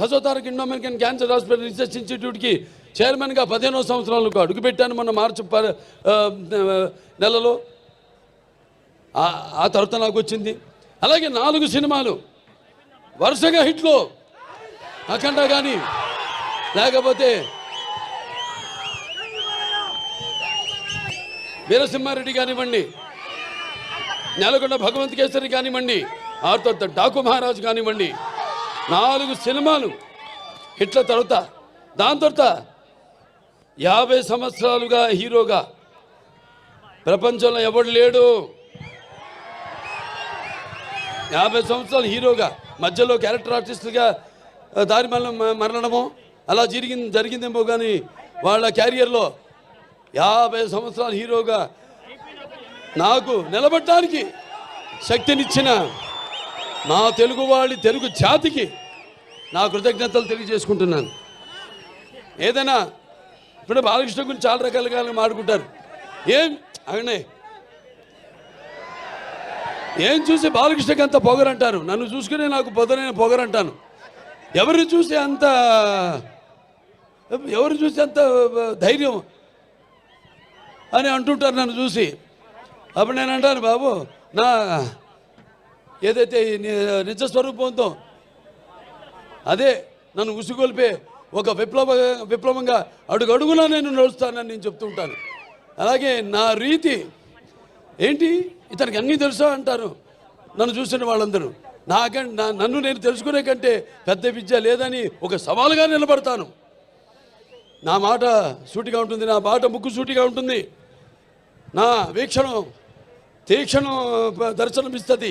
Basavatarak Indo American cancer hospital research ఇన్స్టిట్యూట్కి చైర్మన్గా పదిహేనో సంవత్సరాలకు అడుగుపెట్టాను మొన్న మార్చి నెలలో. ఆ- ఆ తర్వాత నాకు వచ్చింది. అలాగే నాలుగు సినిమాలు వరుసగా హిట్లు. అఖండ కానీ లేకపోతే వీరసింహారెడ్డి కానివ్వండి నెలకొండ భగవంత్ కేసరి కానివ్వండి ఆ తర్వాత డాకు మహారాజు కానివ్వండి నాలుగు సినిమాలు హిట్ల తర్వాత దాని తర్వాత యాభై సంవత్సరాలుగా హీరోగా ప్రపంచంలో ఎవడు లేడు? యాభై సంవత్సరాలు హీరోగా మధ్యలో క్యారెక్టర్ ఆర్టిస్టులుగా దారి మళ్ళీ అలా జరిగింది జరిగిందేమో కానీ వాళ్ళ క్యారియర్లో యాభై సంవత్సరాలు హీరోగా నాకు నిలబడటానికి శక్తినిచ్చిన నా తెలుగు వాళ్ళి తెలుగు జాతికి నా కృతజ్ఞతలు తెలియజేసుకుంటున్నాను. ఏదైనా ఇప్పుడు బాలకృష్ణ గురించి చాలా రకాలుగా మాట్లాడుకుంటారు. ఏం అవునే. ఏం చూసి బాలకృష్ణకి అంత పొగరంటారు? నన్ను చూసుకునే నాకు పొదనైన పొగరంటాను. ఎవరిని చూసి అంత ఎవరు చూసి అంత ధైర్యం అని అంటుంటారు నన్ను చూసి. అప్పుడు నేను అంటాను బాబు నా ఏదైతే ఈ నిజ స్వరూపంతో అదే నన్ను ఉసిగొల్పే ఒక విప్లవ విప్లవంగా అడుగు అడుగునా నేను నడుస్తానని నేను చెప్తూ ఉంటాను. అలాగే నా రీతి ఏంటి? ఇతనికి అన్నీ తెలుసా అంటారు నన్ను చూసిన వాళ్ళందరూ. నాకంటే నా నన్ను నేను తెలుసుకునే కంటే పెద్ద విద్య లేదని ఒక సవాలుగా నిలబడతాను. నా మాట సూటిగా ఉంటుంది నా మాట ముక్కు సూటిగా ఉంటుంది. నా వీక్షణం తీక్షణం దర్శనమిస్తుంది.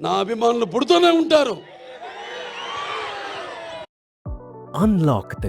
నా అభిమానులు పుడుతూనే ఉంటారు. Unlock the